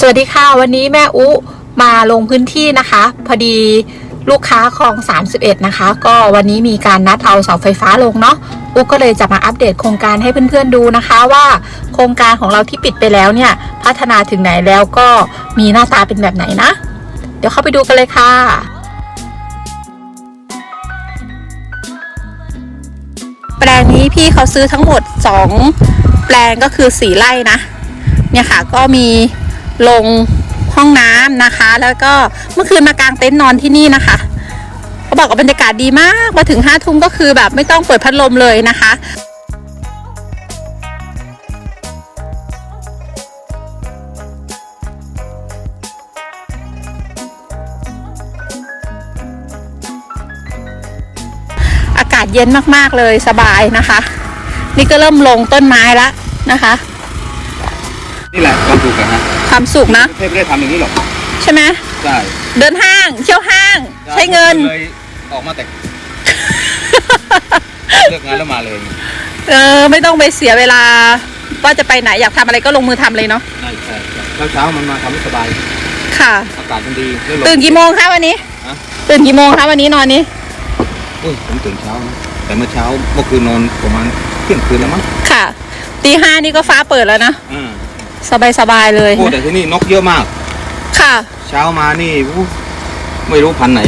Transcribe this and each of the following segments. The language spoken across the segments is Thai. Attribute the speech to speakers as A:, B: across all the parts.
A: สวัสดีค่ะ วันนี้แม่อุมาลงพื้นที่นะคะ พอดีลูกค้าคลอง 31 นะคะ ก็วันนี้มีการนัดเอาเสาไฟฟ้าลงเนาะอุก็เลยจะมาอัปเดตโครงการให้เพื่อนๆดูนะคะว่าโครงการของเราที่ปิดไปแล้วเนี่ย พัฒนาถึงไหนแล้วก็มีหน้าตาเป็นแบบไหนนะ เดี๋ยวเข้าไปดูกันเลยค่ะแปลงนี้พี่เขาซื้อทั้งหมด 2 แปลงก็คือสีไร่นะ เนี่ยค่ะก็มี ลงห้องน้ำนะคะ แล้วก็เมื่อคืนมากางเต็นท์นอนที่นี่นะคะเขาบอกว่าบรรยากาศดีมากมาถึงห้าทุ่มก็คือแบบไม่ต้องเปิดพัดลมเลยนะคะอากาศเย็นมากๆเลยสบายนะคะ นี่ก็เริ่มลงต้นไม้ล้วนะคะ
B: นี่แหละความสุขอะฮะ
A: ความสุขนะ
B: เทพไม่ได้ทำอย่างนี้หรอก
A: ใช่ไหม
B: ใช่
A: เดินห้างเที่ยวห้าง ใช้เงิน
B: เลยออกมาแต่ เลิกงานแล้วมาเลย
A: เออไม่ต้องไปเสียเวลาว่าจะไปไหนอยากทำอะไรก็ลงมือทำเลยเนาะ
B: ใช่ใช่เช้าเช้าๆมันมาทำให้สบาย
A: ค่ะ
B: อากาศมันดีแล้วลม
A: ตื่นกี่โมงคะวันนี้
B: ฮะ
A: ตื่นกี่โมงคะวันนี้นอนนี้
B: อุ้ยผมตื่นเช้านะแต่เมื่อเช้าเมื่อคืนนอนประมาณเที่ยงคืนแล้วมั้ง
A: ค่ะตีห้านี่ก็ฟ้าเปิดแล้วนะ
B: อ่า
A: สบายสบายๆเลย
B: โอ้แต่ที่นี่นกเยอะมาก
A: ค่ะ
B: เช้ามานี่อู้ไม่รู้พันธุ์ไหน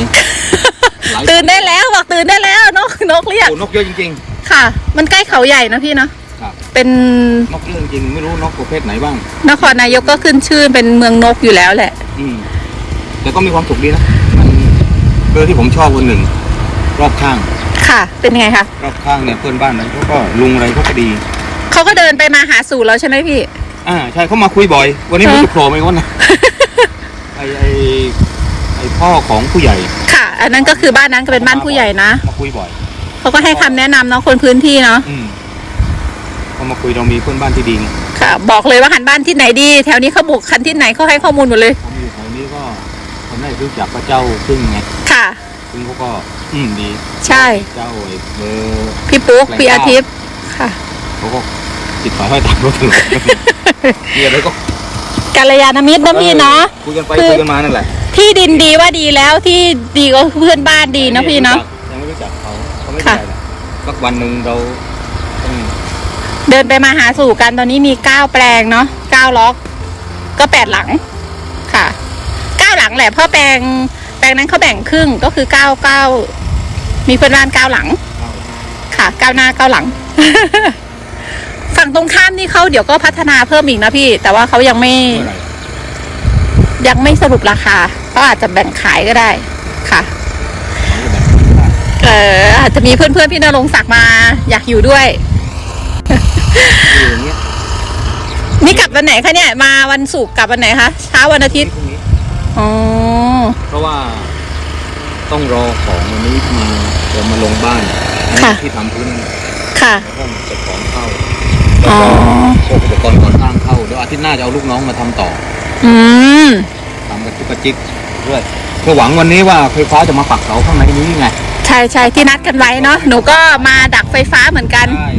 B: หลาย
A: ตื่นได้แล้วบอกตื่นได้แล้วนกนกเรียก
B: โอ้นกเยอะจริง
A: ค่ะ มันใกล้เขาใหญ่นะพี่เนาะ
B: ครับ
A: เป็น
B: ๆนกเยอะจริงๆไม่รู้นกประเภทไหนบ้าง
A: นครนายกก็ขึ้นชื่อเป็นเมืองนกอยู่แล้วแหละ
B: อืมแต่ก็มีความสุขดีนะมันเรื่องที่ผมชอบคนหนึ่ง รอบข้าง
A: ค่ะ เป็นไงคะ
B: รอบข้างเนี่ยเพื่อนบ้านนั้นเขาก็ลุงอะไรเขาก็ดี
A: เขาก็เดินไปมาหาสู่เราใช่ไหมพี่
B: อ่าใช่เขามาคุยบ่อย วันนี้
A: เออ
B: มันจะโผล่มาอีกวันนะไอไอไอพ่อของผู้ใหญ่
A: ค่ะ อันนั้นก็คือบ้านนั้นก็เป็นบ้านผู้ใหญ่นะ
B: มาคุยบ่อย
A: เขาก็ให้คำแนะนำเนาะคนพื้นที่เนาะ
B: อืมเขามาคุยเรามีเพื่อนบ้านที่ดีไง
A: ค่ะ บอกเลยว่าหันบ้านที่ไหนดี แถวนี้เขาบุกคันที่ไหนเขาให้ข้อมูลหมดเลย
B: เขามาอยู่แถวนี้ก็คนได้รู้จักพระเจ้าพึ่งไง
A: ค่ะ
B: พึ่งเขาก็ อืมดี
A: ใช่
B: เจ้าไอ้เบอร์
A: พี่ปุ๊ก
B: แหล่ง
A: พี่อา
B: ข่าว
A: ทิตย์ค่ะ
B: เขาก็ ติดสายห้อยตามรถตลอดมีอะไรก็
A: กัลยาณมิตรนะพี่เนาะ
B: คุยกันไป
A: คือ
B: คุยกันมานั่นแหละ
A: ที่ดินดีว่าดีแล้วที่ดีก็เพื่อนบ้านดีนะพี่เนาะ
B: ยังไม่รู้จักเขาเขาไม่
A: ค่ะ
B: เป็นไรหรอกสักวันหนึ่งเราต้อง
A: เดินไปมาหาสู่กันตอนนี้มีเก้าแปลงเนาะเก้าล็อก ก็แปดหลังค่ะเก้าหลังแหละเพราะแปลงแปลงนั้นเขาแบ่งครึ่งก็คือเก้าเก้ามีเพื่อนบ้านเก้าหลัง
B: เอา
A: ค่ะก้าวหน้าก้าวหลัง ฝั่งตรงข้ามนี่เขาเดี๋ยวก็พัฒนาเพิ่มอีกนะพี่ แต่ว่าเขายังไม่
B: เมื่อไหร่
A: ยังไม่สรุปราคาเขาอาจจะแบ่งขายก็ได้ค่ะ
B: เขาจะแบ่งกันได้
A: เอออาจจะมีเพื่อนๆพี่นรงศักดิ์มา อยากอยู่ด้วย
B: อยู่อย่างเงี้ย
A: นี่กลับวันไหนคะเนี่ย มาวันศุกร์กลับวันไหนคะเช้าวันอาทิตย์
B: พรุ่งนี้
A: อ๋อ
B: เพราะว่าต้องรอของวันนี้มาเดี๋ยวมาลงบ้านที่ทำพื้น
A: ค่ะ
B: แล้วก็เก็บของเข้า
A: อ๋อ
B: พวกอุปกรณ์ก่อสร้างเข้าเดี๋ยวอาทิตย์หน้าจะเอาลูกน้องมาทำต่อ
A: อืม
B: ทำกระจิกกระจิกด้วยเพื่อหวังวันนี้ว่าไฟฟ้าจะมาปักเสาข้างในนี้ไง
A: ใช่ใช่ที่นัดกันไว้เนาะหนูก็มาดักไฟฟ้าเหมือนกัน
B: ใช่